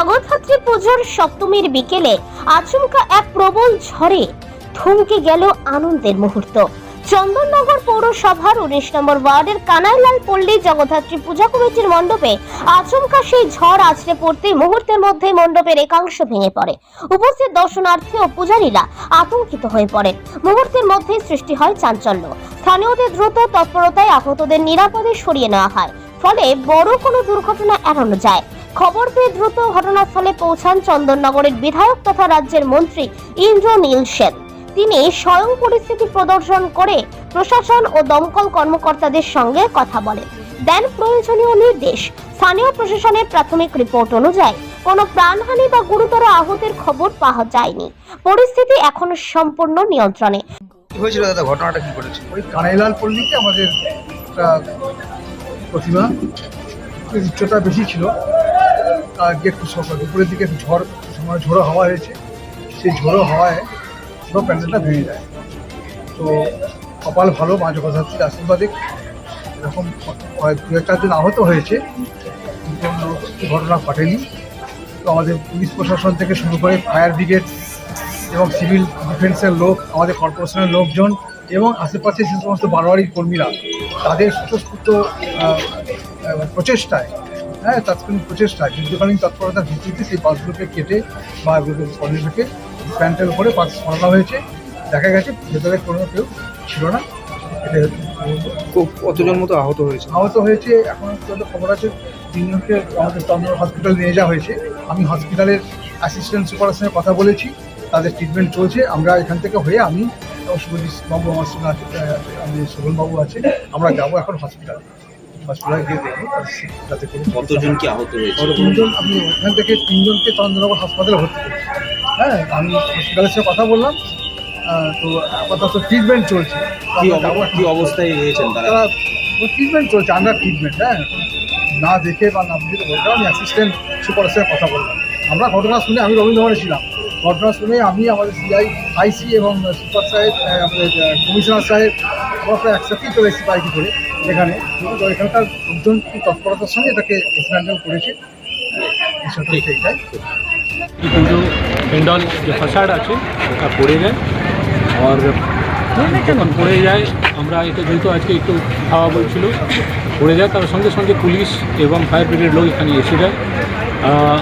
জগদ্ধাত্রী পুজোর সপ্তমীর বিকেলে আচমকা এক প্রবল ঝড়ে থমকে গেল আনন্দের মুহূর্ত। চন্দননগর পৌরসভার উনিশ নম্বর ওয়ার্ডের কানাইলাল পল্লী জগদ্ধাত্রী পূজা কমিটির মণ্ডপে আচমকা সেই ঝড় আছড়ে পড়তে মুহূর্তের মধ্যে মণ্ডপের একাংশ ভেঙে পড়ে। উপস্থিত দর্শনার্থী ও পূজারীরা আতঙ্কিত হয়ে পড়েন। মুহূর্তের মধ্যে সৃষ্টি হয় চাঞ্চল্য। স্থানীয়দের দ্রুত তৎপরতায় আহতদের নিরাপদে সরিয়ে নেওয়া হয়। ফলে বড় কোনো দুর্ঘটনা এড়ানো যায়। খবর পেয়ে দ্রুত ঘটনাস্থলে পৌঁছান চন্দননগরের বিধায়ক তথা রাজ্যের মন্ত্রী ইন্দ্রনীল সেন। তিনি স্বয়ং পরিস্থিতি প্রদর্শন করে প্রশাসন ও দমকল কর্মকর্তাদের সঙ্গে কথা বলেন। দেন প্রয়োজনীয় নির্দেশ। স্থানীয় প্রশাসনের প্রাথমিক রিপোর্ট অনুযায়ী কোনো প্রাণহানি বা গুরুতর আহতের খবর পাওয়া যায়নি। পরিস্থিতি এখনও সম্পূর্ণ নিয়ন্ত্রণে। হয়েছিল দাদা? ঘটনাটা কি ঘটেছিল? ওই কানাইলাল পল্লীতে আমাদের একটা প্রতিমা উচ্চতা বেশি ছিল। গিয়ে একটু সকাল দুপুরের দিকে একটু ঝড় সময় ঝোড়ো হাওয়া হয়েছে সেই ঝোড়ো হাওয়ায় পুরো প্যান্ডেলটা ভেঙে যায়। তো কপাল ভালো মা জগদ্ধাত্রীর আশীর্বাদে। এরকম দু এক চারজন আহত হয়েছে কোনো ঘটনা ঘটেনি। তো আমাদের পুলিশ প্রশাসন থেকে শুরু করে ফায়ার ব্রিগেড এবং সিভিল ডিফেন্সের লোক আমাদের কর্পোরেশনের লোকজন এবং আশেপাশে যে সমস্ত বারোয়ারির কর্মীরা তাদের আহ, প্রচেষ্টায় হ্যাঁ তাৎক্ষণিক প্রচেষ্টায় যুদ্ধকালীন তৎপরতার ভিত্তিতে সেই বাসগুলোকে কেটে বা কর্মীদেরকে প্যান্টের উপরে পাস সরানো হয়েছে। দেখা গেছে ভেতরে কোনো কেউ ছিল না। এটা কতজন মতো আহত হয়েছে? আহত হয়েছে এখন পর্যন্ত খবর আছে তিনজনকে আমাদের চন্দ্র হসপিটাল নিয়ে যাওয়া হয়েছে। আমি হসপিটালের অ্যাসিস্ট্যান্ট সুপারের সঙ্গে কথা বলেছি তাদের ট্রিটমেন্ট চলছে। আমরা এখান থেকে হয়ে আমি শুভজিৎ বাবু আমার সঙ্গে আছে শোভনবাবু আছে আমরা যাব এখন হসপিটালে হসপিটালে গিয়ে দেখব তাদের যাতে কোনো কতজন কি আহত হয়েছে? তিনজন আমি ওখান থেকে তিনজনকে চন্দ্রনগর হাসপাতালে ভর্তি করেছি। হ্যাঁ আমি হসপিটালের সাথে কথা বললাম তো আপাতত ট্রিটমেন্ট চলছে। কি অবস্থায় রয়েছেন তারা? ট্রিটমেন্ট চলছে আন্ডার ট্রিটমেন্ট হ্যাঁ। না দেখে বা না বুঝতে বলতে আমি অ্যাসিস্ট্যান্ট সুপারের সাথে কথা বললাম। আমরা ঘটনা শুনে আমি রবীন্দ্রভবনে ছিলাম। ঘটনা শুনে আমি আমাদের সিআই আইসি এবং সুপার সাহেব আমাদের কমিশনার সাহেব আমরা একসাথেই চলে এসেছি বাইকে করে। এখানে। তো এখানকার লোকজন তৎপরতার সঙ্গে এটাকে ডিসম্যান্ডেল করেছে? পুজো প্যান্ডল যে ফাসাড আছে ওটা পড়ে যায়। আর যখন পড়ে যায়। আমরা এটা যেহেতু আজকে একটু খাওয়া বলছিল পড়ে যায়। তার সঙ্গে সঙ্গে পুলিশ এবং ফায়ার ব্রিগেড লোক এখানে এসে যায়।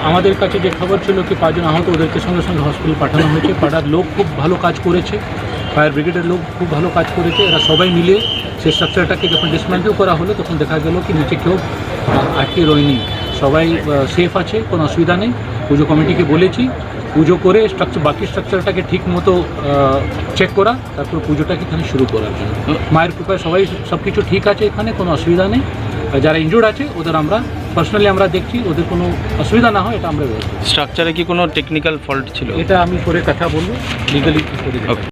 আমাদের কাছে যে খবর ছিল কি পাঁচজন আহত ওদেরকে সঙ্গে সঙ্গে হসপিটাল পাঠানো হয়েছে। পাড়ার লোক খুব ভালো কাজ করেছে। ফায়ার ব্রিগেডের লোক খুব ভালো কাজ করেছে। এরা সবাই মিলে সেই স্ট্রাকচারটাকে যখন ডিসম্যান্টেল করা হলো তখন দেখা গেল কি নিচে কেউ আটকে রয়নি। সবাই সেফ আছে কোনো অসুবিধা নেই। পুজো কমিটিকে বলেছি পুজো করে স্ট্রাকচার বাকি স্ট্রাকচারটাকে ঠিক মতো চেক করা তারপর পুজোটাকে এখানে শুরু করার জন্য। মায়ের কৃপায় সবাই সব কিছু ঠিক আছে এখানে কোনো অসুবিধা নেই। যারা ইনজুর্ড আছে ওদের আমরা পার্সোনালি আমরা দেখছি ওদের কোনো অসুবিধা না হয় এটা আমরা স্ট্রাকচারে কি কোনো টেকনিক্যাল ফল্ট ছিল? এটা আমি পরে কথা বলব লিগালি.